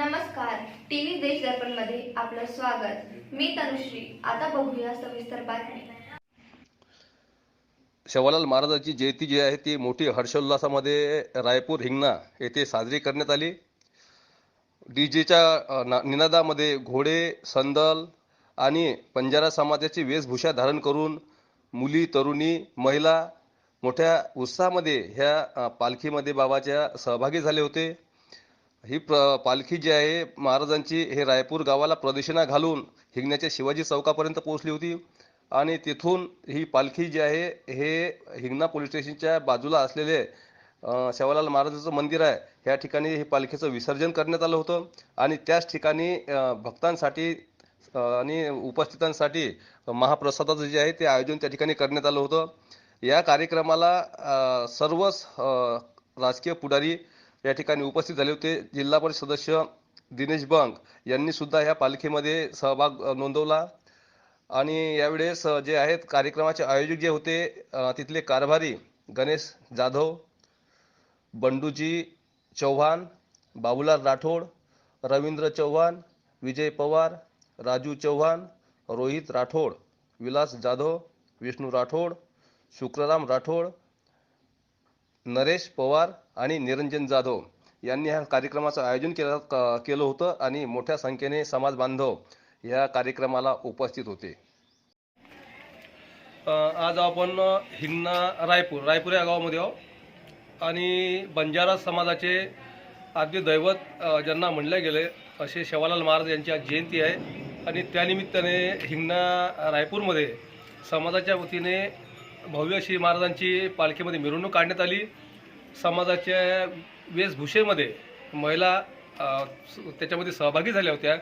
News दर्पणमध्ये आपलं स्वागत. मी तनुश्री. आता बघूया सविस्तर बातमी शवालाल महाराजांची जयंती जी आहे ती मोठी हर्षोल्लासामध्ये रायपूर हिंगणा येथे साजरी करण्यात आली. डीजेच्या निनादामध्ये घोडे संदल आणि पंजारा समाजाची वेशभूषा धारण करून मुली तरुणी महिला मोठ्या उत्साहामध्ये ह्या पालखीमध्ये बाबाच्या सहभागी झाले होते. ही प्र पालखी जी आहे महाराजांची हे रायपूर गावाला प्रदक्षिणा घालून हिंगण्याच्या शिवाजी चौकापर्यंत पोहोचली होती. आणि तिथून ही पालखी जी आहे हे हिंगणा पोलीस स्टेशनच्या बाजूला असलेले अ, शेवालाल महाराजांचं मंदिर आहे. ह्या ठिकाणी ही पालखीचं विसर्जन करण्यात आलं होतं. आणि त्याच ठिकाणी भक्तांसाठी आणि उपस्थितांसाठी महाप्रसादाचं जे आहे ते आयोजन त्या ठिकाणी करण्यात आलं होतं. या कार्यक्रमाला सर्वच राजकीय पुढारी या ठिकाणी उपस्थित झाले होते. जिल्हा परिषद सदस्य दिनेश बंग यांनी सुद्धा ह्या पालखीमध्ये सहभाग नोंदवला. आणि यावेळेस जे आहेत कार्यक्रमाचे आयोजक जे होते तिथले कारभारी गणेश जाधव बंडूजी चव्हाण बाबूलाल राठोड रवींद्र चव्हाण विजय पवार राजू चव्हाण रोहित राठोड विलास जाधव विष्णू राठोड शुक्रराम राठोड नरेश पवार आणि निरंजन जाधव यांनी ह्या कार्यक्रमाचं आयोजन केलं केलं होतं आणि मोठ्या संख्येने समाज बांधव या कार्यक्रमाला उपस्थित होते. आज आपण हिंगणा रायपूर रायपूर या गावामध्ये आहोत. आणि बंजारा समाजाचे आद्य दैवत ज्यांना म्हणले गेले असे शेवालाल महाराज यांची आज जयंती आहे. आणि त्यानिमित्ताने हिंगणा रायपूरमध्ये समाजाच्या वतीने भव्य अशी महाराजांची पालखीमध्ये मिरवणूक काढण्यात आली. समाजाच्या वेशभूषेमध्ये महिला स- त्याच्यामध्ये सहभागी झाल्या होत्या.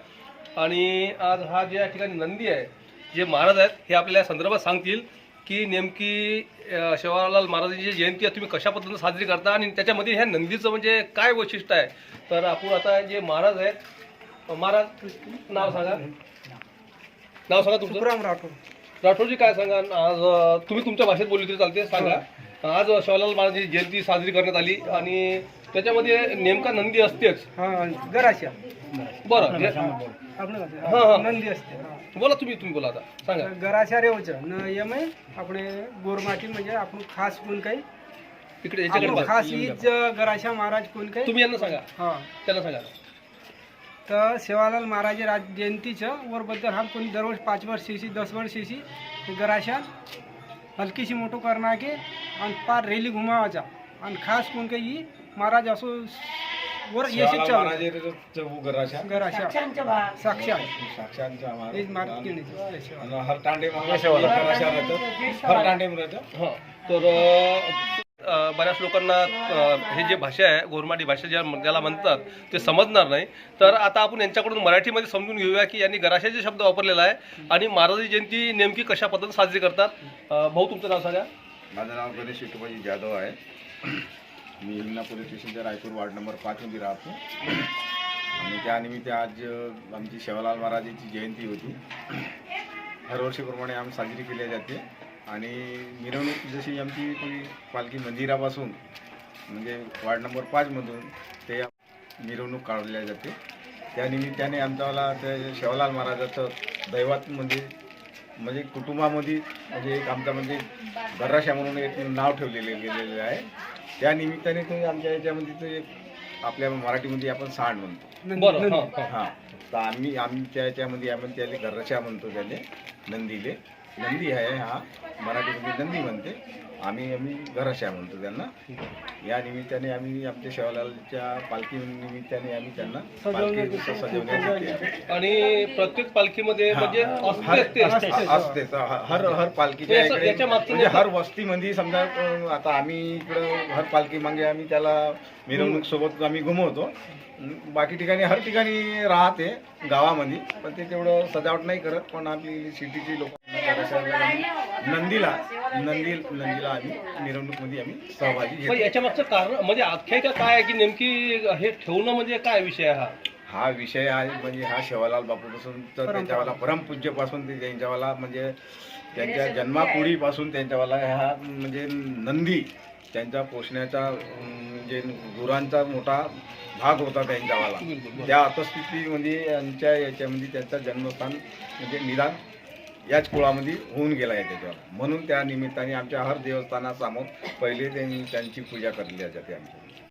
आणि आज हा जे या ठिकाणी नंदी आहे जे महाराज आहेत हे आपल्या संदर्भात सांगतील की नेमकी अ, शेवालाल महाराजांची जयंती आहे तुम्ही कशा पद्धतीनं साजरी करता? आणि त्याच्यामध्ये ह्या नंदीचं म्हणजे काय वैशिष्ट्य आहे? तर आपण आता जे महाराज आहेत महाराज नाव सांगा. नाव सांगा तुमचं. राठोड. राठोडजी काय सांगा? आज तुम्ही तुमच्या भाषेत बोलली तरी चालते सांगा. हो. आज शिवालाल महाराज जयंती साजरी करण्यात आली आणि त्याच्यामध्ये नेमका नंदी असतेच. हा गराशा बरं नंदी असते बोला तुम्ही तुम्ही बोला आता सांगा. गराशा रेवच न यम आहे आपण गोरमाटी म्हणजे आपण खास कोण काही? इकडे याच्याकडे खास हीच गराशा महाराज कोण काही? तुम्ही यांना सांगा. हा. त्याला सांगा. तर सेवालाल महाराज राज जयंतीचं वरबद्दल हा कोणी दरवर्षी पाच वर्षीची दस वर्षीची गराशा हलकीशी मोठं करणार की आणि पार रेली घुमावायचा. आणि खास कोण काही महाराज असो वर साक्षात हर टांडे टांडे हा. तर बऱ्याच लोकांना हे जे भाषा आहे गोरमाटी भाषा ज्या ज्याला म्हणतात ते समजणार नाही. तर आता आपण यांच्याकडून मराठीमध्ये समजून घेऊया की यांनी गराशाचे शब्द वापरलेला आहे आणि महाराजी जयंती नेमकी कशा पद्धतीने साजरी करतात? भाऊ तुमचं नाव सांगा. माझं नाव गणेश विठोबाजी जाधव आहे. मी हिंगणा पोलीस स्टेशनच्या रायपूर वार्ड नंबर पाचमध्ये राहतो. आणि त्यानिमित्त आज आमची शेवालाल महाराजांची जयंती होती. हरवर्षीप्रमाणे आम्ही साजरी केली जाते. आणि मिरवणूक जशी आमची ती पालखी मंदिरापासून म्हणजे वार्ड नंबर पाचमधून ते मिरवणूक काढल्या जाते. त्यानिमित्ताने आमच्याला ते शेवालाल महाराजाचं दैवातमध्ये म्हणजे कुटुंबामध्ये म्हणजे एक आमचा म्हणजे बर्राशा म्हणून एक नाव ठेवलेले गेलेलं आहे. त्या निमित्ताने तुम्ही आमच्या याच्यामध्ये ते एक आपल्या मराठीमध्ये आपण सांड म्हणतो. हा, हा. हां. तर आम्ही आमच्या याच्यामध्ये आपण त्याला गर्रशा म्हणतो त्याले नंदीले. नंदी आहे हा. मराठीमध्ये नंदी म्हणते. आम्ही आम्ही घरशा म्हणतो त्यांना. या निमित्ताने आम्ही आमच्या शेवालालच्या पालखी निमित्ताने आम्ही त्यांना पालखी आणि प्रत्येक पालखीमध्ये म्हणजे असतेच ते. असते असते तर हर हर पालखीच्या याच्या- इकडे याच्या मागचं म्हणजे नेमकं- हर वस्तीमध्ये समजा अं, आता आम्ही इकडं हर पालखी मागे आम्ही त्याला मिरवणूक सोबत आम्ही घुमवतो. अं, बाकी ठिकाणी हर ठिकाणी राहते गावामध्ये पण ते तेवढं सजावट नाही करत पण आपली सिटीची लोक नंदीला नंदी नंदीला आम्ही मिरवणूकमध्ये आम्ही सहभागी पण याच्या मागचं कारण म्हणजे आख्यायिका काय आहे की नेमकी हे ठेवणं म्हणजे काय विषय आहे हा? हा विषय आहे म्हणजे हा शेवालाल बापूपासून तर त्यांच्यावाला परमपूज्यपासून ते त्यांच्यावाला म्हणजे त्यांच्या जन्मापुढीपासून त्यांच्यावाला हा म्हणजे नंदी त्यांचा पोषण्याचा अं, म्हणजे गुरांचा मोठा भाग होता त्यांच्यावाला. त्या अतस्थितीमध्ये यांच्या याच्यामध्ये त्यांचा जन्मस्थान म्हणजे निदान याच कुळामध्ये होऊन गेला आहे त्याच्यावर. म्हणून त्या निमित्ताने आमच्या हर देवस्थानासमोर पहिले त्यांनी त्यांची पूजा करली जाते आमच्या